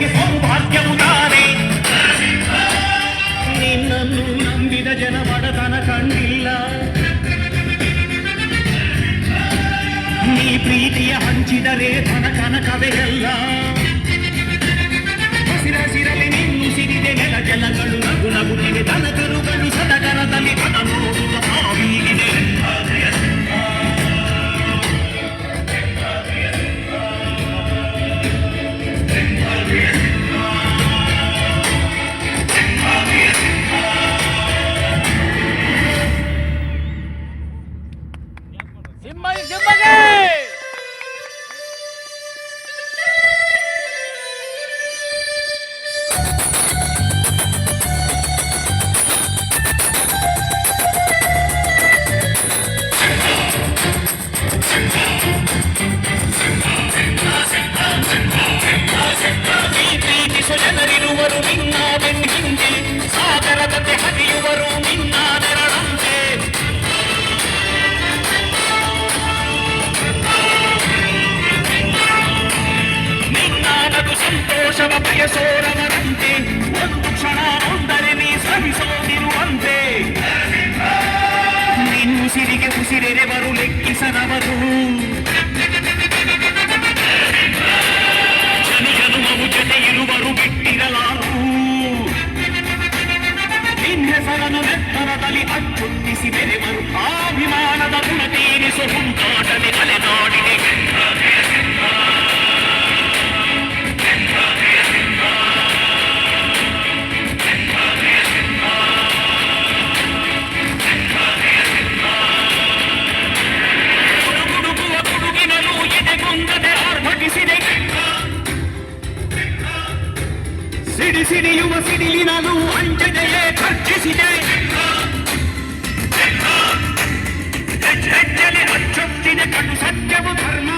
ಜನರಿಗೆ ಸೌಭಾಗ್ಯವು ತಾನೆ ನಿನ್ನನ್ನು ನಂಬಿದ ಜನ ಬಡತನ ಕಂಡಿಲ್ಲ ನೀ ಪ್ರೀತಿಯ ಹಂಚಿದರೆ ಧನ ಕನಕವೇ ಸರವರು ಸಿಡಿ ಸಿಡಿಯುವ ಸಿಡಿಲಿನಲ್ಲೂ ಅಂಜನೆಯೇ ಖರ್ಚಿಸಿದೆ ಹೆಚ್ಚೆಚ್ಚಲೆ ಅಚ್ಚೊತ್ತಿನ ಕಡು ಸತ್ಯವು ಧರ್ಮ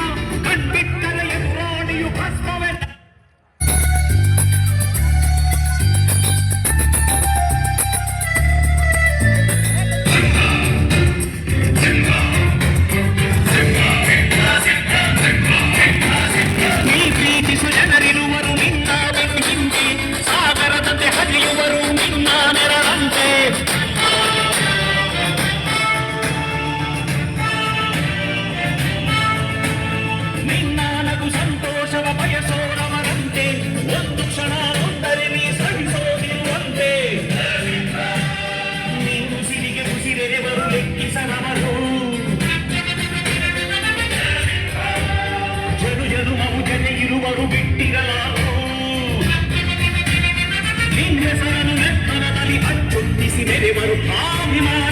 Marupá, Marupá.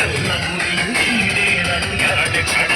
ఎల్ల గురి ఇదే రడుయాడ కడ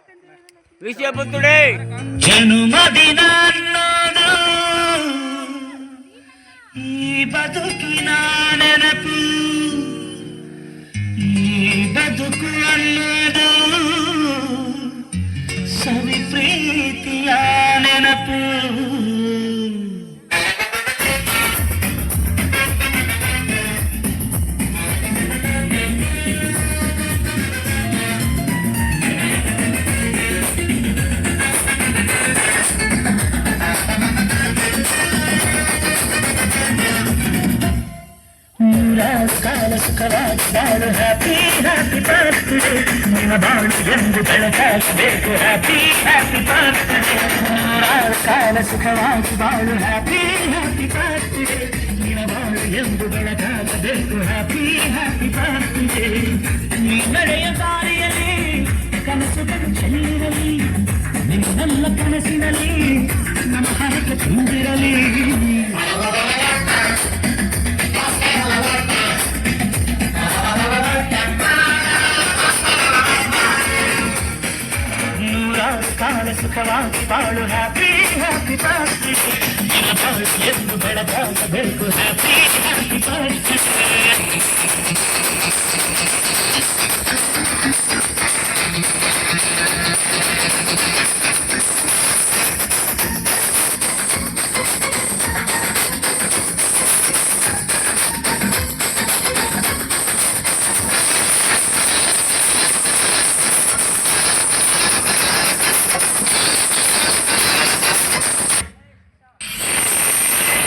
విషయబుద్ధుడే జనుమదినాన్నోను ఈ బతుకిన నెనపు ఈ బతుకు అల్లదు సవి ప్రీతియా నెనపు ஹாப்பி ஹாப்பி பர்த்டே நினபாள் என்று ಬೆಳಕಾಗಬೇಕು நீ ನಡೆಯ ದಾರಿಯಲ್ಲಿ ಕನಸುಗಳು ಚೆಲ್ಲಿರಲಿ ನಿನ್ನ ಬೆಳೆಸುತ್ತವಾ ಬಾಳು ಹ್ಯಾಪಿ ಹ್ಯಾಪಿ ಪಾರ್ಟಿ ಎಂದು ಬೆಳಗಾದ ಬೆಳಕು ಹ್ಯಾಪಿ ಹ್ಯಾಪಿ ಪಾರ್ಟಿ